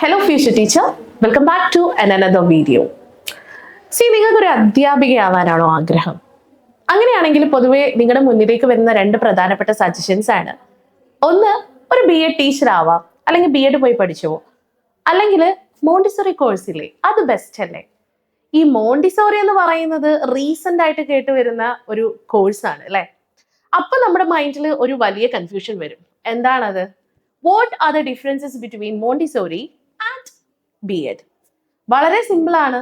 Hello future teacher welcome back to another video C നിങ്ങൾക്കൊരു അധ്യാപികയാവാനാണോ ആഗ്രഹം? അങ്ങനെയാണെങ്കിൽ പൊതുവേ നിങ്ങളുടെ മുന്നിലേക്ക് വരുന്ന രണ്ട് പ്രധാനപ്പെട്ട സജഷൻസ് ആണ്. ഒന്ന് ഒരു ബി എഡ് ടീച്ചർ ആവാം. അല്ലെങ്കിൽ ബി എഡ് പോയി പഠിച്ചോ അല്ലെങ്കിൽ മോണ്ടിസോറി കോഴ്സില്ലേ അത് ബെസ്റ്റ് അല്ലേ? ഈ മോണ്ടിസോറി എന്ന് പറയുന്നത് റീസെന്റ് ആയിട്ട് കേട്ട് വരുന്ന ഒരു കോഴ്സാണ് അല്ലെ? അപ്പൊ നമ്മുടെ മൈൻഡിൽ ഒരു വലിയ കൺഫ്യൂഷൻ വരും. എന്താണത്? What are the differences between Montessori B Ed വളരെ സിമ്പിൾ ആണ്.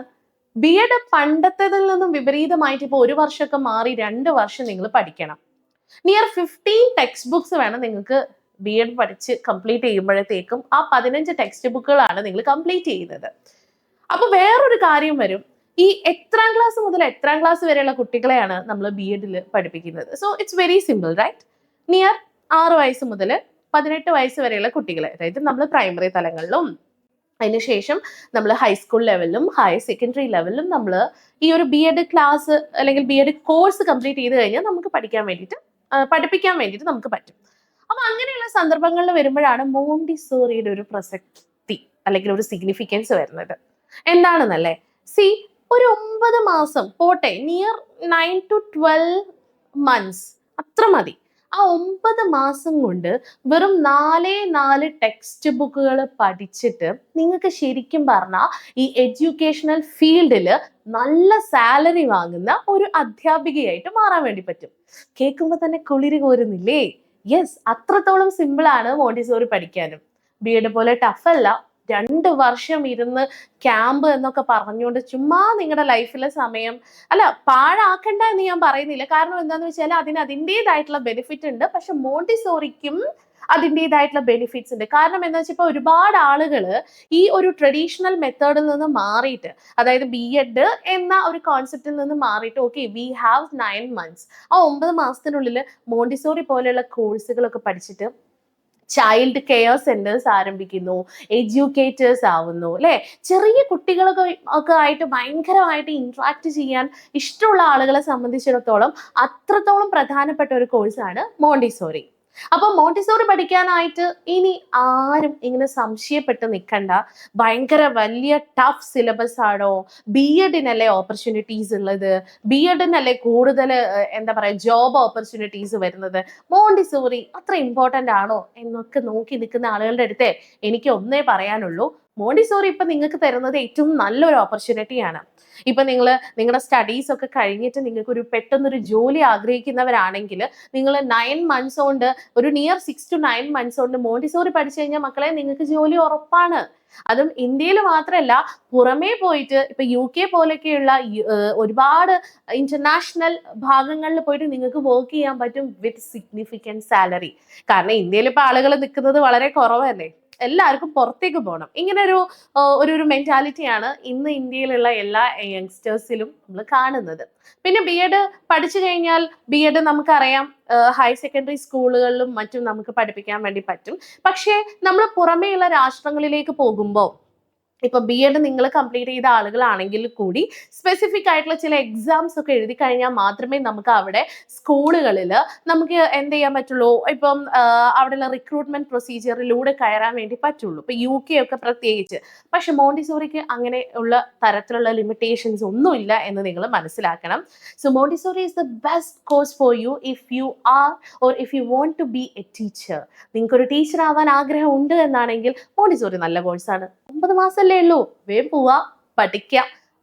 ബി എഡ് പണ്ടത്തേതിൽ നിന്നും വിപരീതമായിട്ട് ഇപ്പോൾ ഒരു വർഷമൊക്കെ മാറി രണ്ട് വർഷം നിങ്ങൾ പഠിക്കണം. നിയർ ഫിഫ്റ്റീൻ ടെക്സ്റ്റ് ബുക്സ് വേണം നിങ്ങൾക്ക് ബി എഡ് പഠിച്ച് കംപ്ലീറ്റ് ചെയ്യുമ്പോഴത്തേക്കും ആ പതിനഞ്ച് ടെക്സ്റ്റ് ബുക്കുകളാണ് നിങ്ങൾ കംപ്ലീറ്റ് ചെയ്യുന്നത്. അപ്പോൾ വേറൊരു കാര്യം വരും. ഈ എത്രാം ക്ലാസ് മുതൽ എത്രാം ക്ലാസ് വരെയുള്ള കുട്ടികളെയാണ് നമ്മൾ ബി എഡിൽ പഠിപ്പിക്കുന്നത്. So it's very simple right near ആറ് വയസ്സ് മുതൽ പതിനെട്ട് വയസ്സ് വരെയുള്ള കുട്ടികളെ അതായത് നമ്മൾ പ്രൈമറി തലങ്ങളിലും അതിനുശേഷം നമ്മൾ ഹൈസ്കൂൾ ലെവലിലും ഹയർ സെക്കൻഡറി ലെവലിലും നമ്മൾ ഈ ഒരു ബി എഡ് ക്ലാസ് അല്ലെങ്കിൽ ബി എഡ് കോഴ്സ് കംപ്ലീറ്റ് ചെയ്ത് കഴിഞ്ഞാൽ നമുക്ക് പഠിക്കാൻ വേണ്ടിയിട്ട് പഠിപ്പിക്കാൻ വേണ്ടിയിട്ട് നമുക്ക് പറ്റും. അപ്പൊ അങ്ങനെയുള്ള സന്ദർഭങ്ങളിൽ വരുമ്പോഴാണ് മോണ്ടിസോറിയുടെ ഒരു പ്രസക്തി അല്ലെങ്കിൽ ഒരു സിഗ്നിഫിക്കൻസ് വരുന്നത്. എന്താണെന്നല്ലേ? സി ഒരു ഒമ്പത് മാസം പോട്ടെ near nine to twelve months അത്ര മതി. ആ ഒമ്പത് മാസം കൊണ്ട് വെറും നാലേ നാല് ടെക്സ്റ്റ് ബുക്കുകൾ പഠിച്ചിട്ട് നിങ്ങൾക്ക് ശരിക്കും പറഞ്ഞാൽ ഈ എഡ്യൂക്കേഷണൽ ഫീൽഡിൽ നല്ല സാലറി വാങ്ങുന്ന ഒരു അധ്യാപികയായിട്ട് മാറാൻ വേണ്ടി പറ്റും. കേൾക്കുമ്പോൾ തന്നെ കുളിര് കോരുന്നില്ലേ? യെസ് അത്രത്തോളം സിമ്പിളാണ് മോണ്ടിസോറി പഠിക്കാനും. ബി എഡ് പോലെ ടഫ് അല്ല. രണ്ട് വർഷം ഇരുന്ന് ക്യാമ്പ് എന്നൊക്കെ പറഞ്ഞുകൊണ്ട് ചുമ്മാ നിങ്ങളുടെ ലൈഫിലെ സമയം അല്ല പാഴാക്കണ്ട എന്ന് ഞാൻ പറയുന്നില്ല. കാരണം എന്താന്ന് വെച്ചാൽ അതിന് അതിന്റെതായിട്ടുള്ള ബെനിഫിറ്റ് ഉണ്ട്. പക്ഷെ മോണ്ടിസോറിക്കും അതിന്റെതായിട്ടുള്ള ബെനിഫിറ്റ്സ് ഉണ്ട്. കാരണം എന്താ വെച്ചാൽ ഇപ്പോൾ ഒരുപാട് ആളുകൾ ഈ ഒരു ട്രഡീഷണൽ മെത്തേഡിൽ നിന്ന് മാറിയിട്ട് അതായത് ബി എഡ് എന്ന ഒരു കോൺസെപ്റ്റിൽ നിന്ന് മാറിയിട്ട് okay we have nine months ആ ഒമ്പത് മാസത്തിനുള്ളിൽ മോണ്ടിസോറി പോലെയുള്ള കോഴ്സുകളൊക്കെ പഠിച്ചിട്ട് ചൈൽഡ് കെയർ സെന്റേഴ്സ് ആരംഭിക്കുന്നു എഡ്യൂക്കേറ്റേഴ്സ് ആവുന്നു അല്ലെ? ചെറിയ കുട്ടികളൊക്കെ ഒക്കെ ആയിട്ട് ഭയങ്കരമായിട്ട് ഇൻട്രാക്ട് ചെയ്യാൻ ഇഷ്ടമുള്ള ആളുകളെ സംബന്ധിച്ചിടത്തോളം അത്രത്തോളം പ്രധാനപ്പെട്ട ഒരു കോഴ്സാണ് മോണ്ടിസോറി. അപ്പൊ മോണ്ടിസോറി പഠിക്കാനായിട്ട് ഇനി ആരും ഇങ്ങനെ സംശയപ്പെട്ട് നിൽക്കണ്ട ഭയങ്കര വലിയ ടഫ് സിലബസ് ആണോ? ബി എഡിനല്ലേ ഓപ്പർച്യൂണിറ്റീസ് ഉള്ളത്? ബി എഡിനല്ലേ കൂടുതൽ എന്താ പറയുക ജോബ് ഓപ്പർച്യൂണിറ്റീസ് വരുന്നത്? മോണ്ടിസോറി അത്ര ഇമ്പോർട്ടന്റ് ആണോ എന്നൊക്കെ നോക്കി നിൽക്കുന്ന ആളുകളുടെ അടുത്തേ എനിക്ക് ഒന്നേ പറയാനുള്ളൂ. മോണ്ടിസോറി ഇപ്പൊ നിങ്ങൾക്ക് തരുന്നത് ഏറ്റവും നല്ലൊരു ഓപ്പർച്യൂണിറ്റിയാണ് ഇപ്പൊ നിങ്ങൾ നിങ്ങളുടെ സ്റ്റഡീസ് ഒക്കെ കഴിഞ്ഞിട്ട് നിങ്ങൾക്ക് ഒരു പെട്ടെന്നൊരു ജോലി ആഗ്രഹിക്കുന്നവരാണെങ്കിൽ നിങ്ങൾ നയൻ മന്ത്സ് കൊണ്ട് ഒരു near six to nine months കൊണ്ട് മോണ്ടിസോറി പഠിച്ചു കഴിഞ്ഞാൽ മക്കളെ നിങ്ങൾക്ക് ജോലി ഉറപ്പാണ്. അതും ഇന്ത്യയിൽ മാത്രമല്ല പുറമേ പോയിട്ട് ഇപ്പൊ യു കെ പോലൊക്കെയുള്ള ഒരുപാട് ഇന്റർനാഷണൽ ഭാഗങ്ങളിൽ പോയിട്ട് നിങ്ങൾക്ക് വർക്ക് ചെയ്യാൻ പറ്റും വിത്ത് സിഗ്നിഫിക്കന്റ് സാലറി കാരണം ഇന്ത്യയിൽ ഇപ്പൊ ആളുകൾ നിൽക്കുന്നത് വളരെ കുറവല്ലേ? എല്ലാവർക്കും പുറത്തേക്ക് പോകണം. ഇങ്ങനെ ഒരു ഒരു ഒരു മെന്റാലിറ്റിയാണ് ഇന്ന് ഇന്ത്യയിലുള്ള എല്ലാ യങ്സ്റ്റേഴ്സിലും നമ്മൾ കാണുന്നത്. പിന്നെ ബി എഡ് പഠിച്ചു കഴിഞ്ഞാൽ ബി എഡ് നമുക്കറിയാം ഹയർ സെക്കൻഡറി സ്കൂളുകളിലും മറ്റും നമുക്ക് പഠിപ്പിക്കാൻ വേണ്ടി പറ്റും. പക്ഷേ നമ്മൾ പുറമേയുള്ള രാഷ്ട്രങ്ങളിലേക്ക് പോകുമ്പോൾ ഇപ്പൊ ബി എഡ് നിങ്ങൾ കംപ്ലീറ്റ് ചെയ്ത ആളുകളാണെങ്കിൽ കൂടി സ്പെസിഫിക് ആയിട്ടുള്ള ചില എക്സാംസ് ഒക്കെ എഴുതി കഴിഞ്ഞാൽ മാത്രമേ നമുക്ക് അവിടെ സ്കൂളുകളിൽ നമുക്ക് എന്ത് ചെയ്യാൻ പറ്റുള്ളൂ? ഇപ്പം അവിടെയുള്ള റിക്രൂട്ട്മെന്റ് പ്രൊസീജിയറിലൂടെ കയറാൻ വേണ്ടി പറ്റുള്ളൂ. ഇപ്പൊ യു കെ ഒക്കെ പ്രത്യേകിച്ച്. പക്ഷെ മോണ്ടിസോറിക്ക് അങ്ങനെ ഉള്ള തരത്തിലുള്ള ലിമിറ്റേഷൻസ് ഒന്നുമില്ല എന്ന് നിങ്ങൾ മനസ്സിലാക്കണം. So Montessori is the best course for you if you are or if you want to be a teacher നിങ്ങൾക്ക് ഒരു ടീച്ചർ ആവാൻ ആഗ്രഹം ഉണ്ട് എന്നാണെങ്കിൽ മോണ്ടിസോറി നല്ല കോഴ്സാണ് ഒമ്പത് മാസമല്ലേ ഉള്ളൂ. വേം പോവാ പഠിക്ക.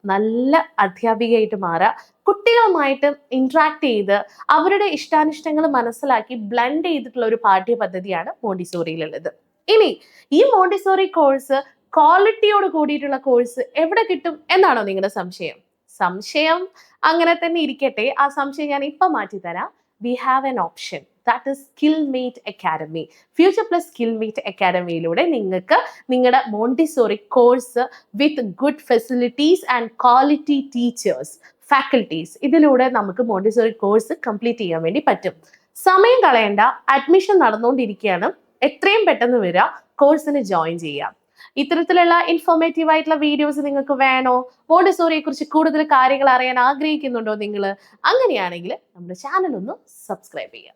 നല്ല അധ്യാപികയായിട്ട് മാറുക കുട്ടികളുമായിട്ട് ഇൻട്രാക്ട് ചെയ്ത് അവരുടെ ഇഷ്ടാനിഷ്ടങ്ങൾ മനസ്സിലാക്കി ബ്ലെൻഡ് ചെയ്തിട്ടുള്ള ഒരു പാഠ്യപദ്ധതിയാണ് മോണ്ടിസോറിയിലുള്ളത്. ഇനി ഈ മോണ്ടിസോറി കോഴ്സ് ക്വാളിറ്റിയോട് കൂടിയിട്ടുള്ള കോഴ്സ് എവിടെ കിട്ടും എന്നാണോ നിങ്ങളുടെ സംശയം? സംശയം അങ്ങനെ തന്നെ ഇരിക്കട്ടെ. ആ സംശയം ഞാൻ ഇപ്പം മാറ്റി തരാം we have an option that is Skill Mate Academy future plus Skill Mate അക്കാഡമിയിലൂടെ നിങ്ങൾക്ക് നിങ്ങളുടെ Montessori course with good facilities and quality teachers faculties ഇതിലൂടെ നമുക്ക് മോണ്ടിസോറി കോഴ്സ് കംപ്ലീറ്റ് ചെയ്യാൻ വേണ്ടി പറ്റും. സമയം കളയേണ്ട. അഡ്മിഷൻ നടന്നുകൊണ്ടിരിക്കുകയാണ് എത്രയും പെട്ടെന്ന് വരിക കോഴ്സിന് ജോയിൻ ചെയ്യാം. ഇത്തരത്തിലുള്ള ഇൻഫോർമേറ്റീവ് ആയിട്ടുള്ള വീഡിയോസ് നിങ്ങൾക്ക് വേണോ? മോണ്ടിസോറിയെ കുറിച്ച് കൂടുതൽ കാര്യങ്ങൾ അറിയാൻ ആഗ്രഹിക്കുന്നുണ്ടോ നിങ്ങൾ അങ്ങനെയാണെങ്കിൽ നമ്മുടെ ചാനൽ ഒന്ന് സബ്സ്ക്രൈബ് ചെയ്യാം.